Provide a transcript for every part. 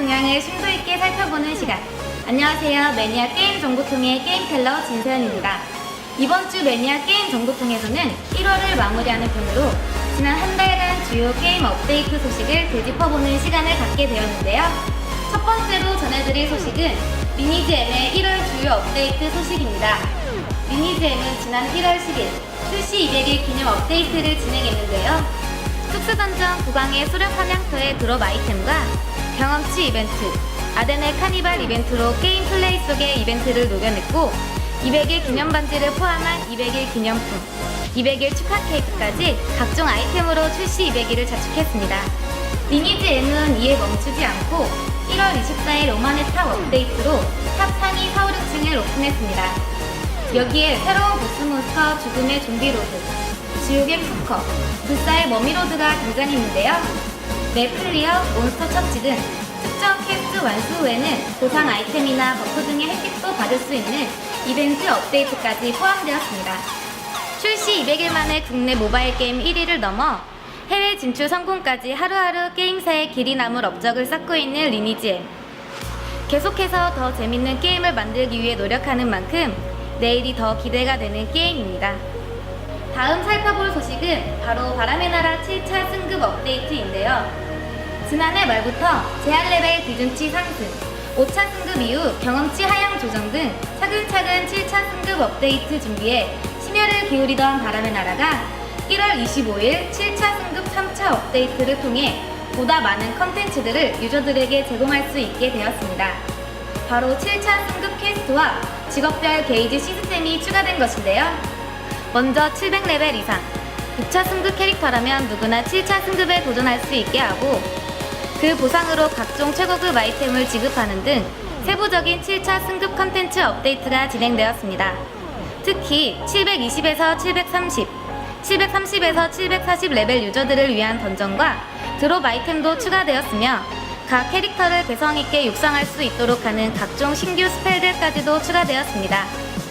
게임을 심도 있게 살펴보는 시간. 안녕하세요. 매니아 게임 정보통의 게임텔러 진세연입니다. 이번 주 매니아 게임 정보통에서는 1월을 마무리하는 편으로 지난 한 달간 주요 게임 업데이트 소식을 되짚어보는 시간을 갖게 되었는데요. 첫 번째로 전해드릴 소식은 M의 1월 주요 업데이트 소식입니다. M은 지난 1월 10일 출시 200일 기념 업데이트를 진행했는데요. 특수던전 구강의 수렵 사냥터의 드롭 아이템과 경험치 이벤트, 아덴의 카니발 이벤트로 게임 플레이 속의 이벤트를 녹여냈고 200일 기념 반지를 포함한 200일 기념품, 200일 축하 케이크까지 각종 아이템으로 출시 200일을 자축했습니다. 리니지 M은 이에 멈추지 않고 1월 24일 오만의 탑 업데이트로 탑 상위 4, 5층을 오픈했습니다. 여기에 새로운 보스몬스터 죽음의 좀비로드, 지옥의 쿠커, 불사의 머미로드가 등장했는데요. 맵클리어, 몬스터 처치 등 특정 퀘스트 완수 후에는 보상 아이템이나 버프 등의 혜택도 받을 수 있는 이벤트 업데이트까지 포함되었습니다. 출시 200일 만에 국내 모바일 게임 1위를 넘어 해외 진출 성공까지 하루하루 게임사의 길이 남을 업적을 쌓고 있는 리니지 M. 계속해서 더 재밌는 게임을 만들기 위해 노력하는 만큼 내일이 더 기대가 되는 게임입니다. 다음 살펴볼 소식은 바로 바람의 나라 7차 승급 업데이트인데요. 지난해 말부터 제한 레벨 기준치 상승, 5차 승급 이후 경험치 하향 조정 등 차근차근 7차 승급 업데이트 준비에 심혈을 기울이던 바람의 나라가 1월 25일 7차 승급 3차 업데이트를 통해 보다 많은 컨텐츠들을 유저들에게 제공할 수 있게 되었습니다. 바로 7차 승급 퀘스트와 직업별 게이지 시스템이 추가된 것인데요. 먼저 700레벨 이상, 6차 승급 캐릭터라면 누구나 7차 승급에 도전할 수 있게 하고 그 보상으로 각종 최고급 아이템을 지급하는 등 세부적인 7차 승급 컨텐츠 업데이트가 진행되었습니다. 특히 720에서 730, 730에서 740 레벨 유저들을 위한 던전과 드롭 아이템도 추가되었으며 각 캐릭터를 개성 있게 육성할 수 있도록 하는 각종 신규 스펠들까지도 추가되었습니다.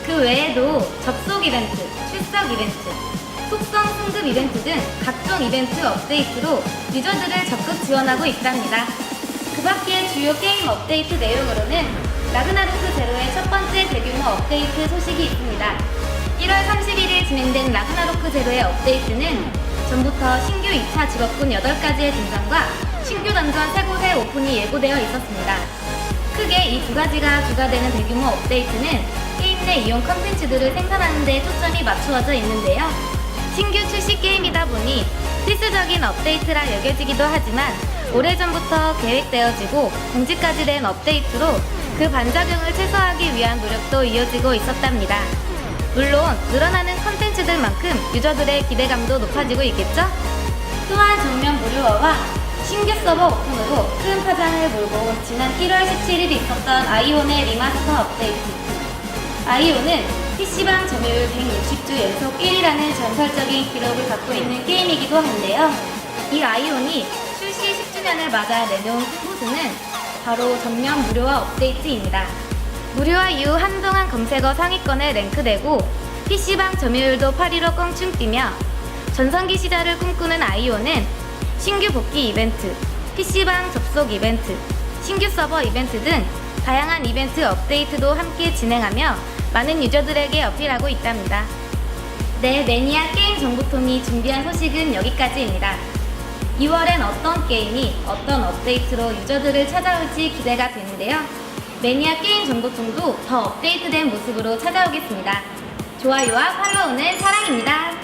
그 외에도 접속 이벤트, 출석 이벤트, 속성 승급 이벤트 등 각종 이벤트 업데이트로 유저들을 적극 지원하고 있답니다. 그 밖에 주요 게임 업데이트 내용으로는 라그나로크 제로의 첫 번째 대규모 업데이트 소식이 있습니다. 1월 31일 진행된 라그나로크 제로의 업데이트는 전부터 신규 2차 직업군 8가지의 등장과 신규 던전 3곳의 오픈이 예고되어 있었습니다. 크게 이 두 가지가 주가 되는 대규모 업데이트는 내 이용 컨텐츠들을 생산하는 데 초점이 맞추어져 있는데요. 신규 출시 게임이다 보니 필수적인 업데이트라 여겨지기도 하지만 오래전부터 계획되어지고 공지까지 된 업데이트로 그 반작용을 최소화하기 위한 노력도 이어지고 있었답니다. 물론 늘어나는 컨텐츠들만큼 유저들의 기대감도 높아지고 있겠죠? 또한 정면 무료화와 신규 서버 오픈으로 큰 파장을 몰고 온 지난 1월 17일 있었던 아이온의 리마스터 업데이트. 아이온은 PC방 점유율 160주 연속 1위라는 전설적인 기록을 갖고 있는 게임이기도 한데요. 이 아이온이 출시 10주년을 맞아 내놓은 후보수는 바로 전면 무료화 업데이트입니다. 무료화 이후 한동안 검색어 상위권에 랭크되고 PC방 점유율도 8위로 껑충 뛰며 전성기 시절을 꿈꾸는 아이온은 신규 복귀 이벤트, PC방 접속 이벤트, 신규 서버 이벤트 등 다양한 이벤트 업데이트도 함께 진행하며 많은 유저들에게 어필하고 있답니다. 네, 매니아 게임 정보통이 준비한 소식은 여기까지입니다. 2월엔 어떤 게임이 어떤 업데이트로 유저들을 찾아올지 기대가 되는데요. 매니아 게임 정보통도 더 업데이트된 모습으로 찾아오겠습니다. 좋아요와 팔로우는 사랑입니다.